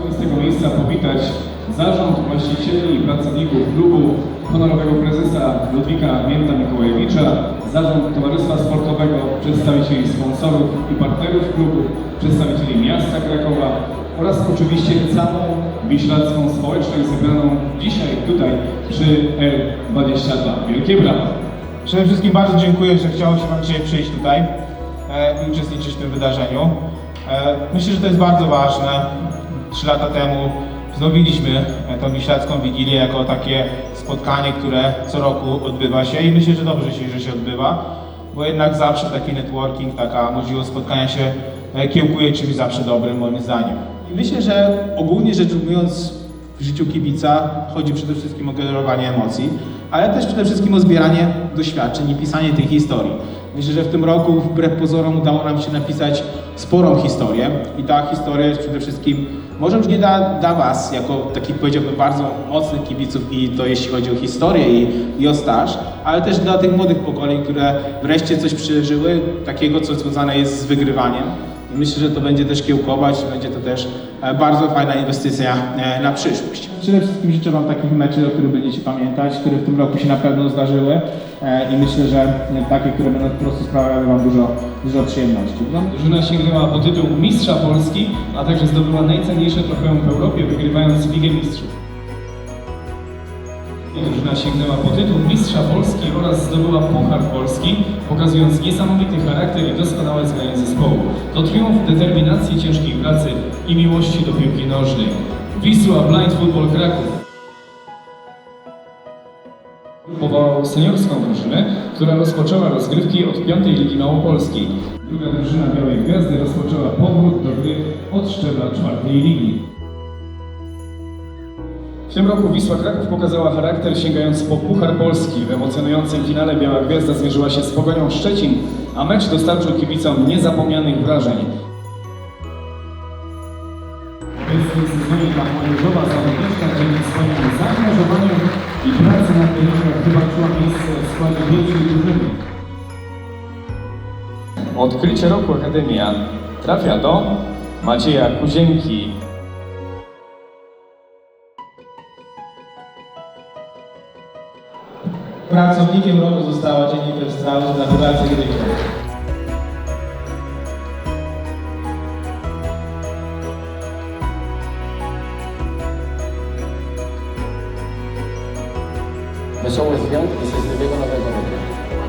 Chciałbym z tego miejsca powitać zarząd, właścicieli i pracowników klubu, honorowego prezesa Ludwika Mięta Mikołajewicza, zarząd Towarzystwa Sportowego, przedstawicieli sponsorów i partnerów klubu, przedstawicieli miasta Krakowa oraz oczywiście całą wiślacką społeczność zebraną dzisiaj tutaj przy L22. Wielkie brawa! Przede wszystkim bardzo dziękuję, że chciało się Wam dzisiaj przyjść tutaj e, i uczestniczyć w tym wydarzeniu. E, myślę, że to jest bardzo ważne. Trzy lata temu wznowiliśmy tą Wiślacką Wigilię jako takie spotkanie, które co roku odbywa się i myślę, że dobrze się, że się odbywa, bo jednak zawsze taki networking, taka możliwość spotkania się e, kiełkuje czymś zawsze dobrym moim zdaniem. I myślę, że ogólnie rzecz ujmując w życiu kibica chodzi przede wszystkim o generowanie emocji, ale też przede wszystkim o zbieranie doświadczeń i pisanie tych historii. Myślę, że w tym roku wbrew pozorom udało nam się napisać sporą historię i ta historia jest przede wszystkim może nie dla, dla Was, jako takich powiedziałbym bardzo mocnych kibiców i to jeśli chodzi o historię i, i o staż, ale też dla tych młodych pokoleń, które wreszcie coś przeżyły, takiego co związane jest z wygrywaniem. I myślę, że to będzie też kiełkować, będzie to też e, bardzo fajna inwestycja e, na przyszłość. Przede wszystkim życzę Wam takich meczy, o których będziecie pamiętać, które w tym roku się na pewno zdarzyły e, i myślę, że takie, które będą po prostu sprawiały Wam dużo, dużo przyjemności. No, Drużyna sięgnęła po tytuł Mistrza Polski, a także zdobyła najcenniejsze trofeum w Europie, wygrywając Ligę Mistrzów. Drużyna sięgnęła po tytuł Mistrza Polski oraz zdobyła Puchar Polski, pokazując niesamowity charakter i doskonałe zgranie zespołu. To triumf determinacji, ciężkiej pracy i miłości do piłki nożnej. Wisła Blind Football Kraków powołał seniorską drużynę, która rozpoczęła rozgrywki od piątej Ligi Małopolskiej. Druga drużyna Białej Gwiazdy rozpoczęła powrót do gry od szczebla czwartej ligi. W tym roku Wisła Kraków pokazała charakter sięgając po Puchar Polski. W emocjonującym finale Biała Gwiazda zmierzyła się z Pogonią Szczecin, a mecz dostarczył kibicom niezapomnianych wrażeń. Tym sezonie ta młodzieżowa zawodniczka dzięki swoim zaangażowaniu i pracy na treningach wywalczyła miejsce w składzie wielkiej drużyny. Odkrycie roku Akademia trafia do Macieja Kuzienki. Pracownikiem roku została Jennifer Strauss. Gratulacje Jennifer. Wesołe świąt i szczęśliwego nowego roku.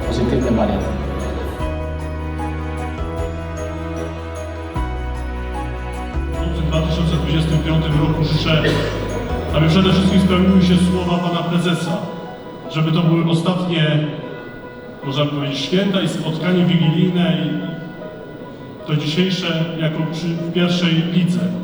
Pozytywny wariant. W 2025 roku życzę, aby przede wszystkim spełniły się słowa pana prezesa, żeby to były ostatnie, można powiedzieć, święta i spotkanie wigilijne i to dzisiejsze jako przy w pierwszej lidze.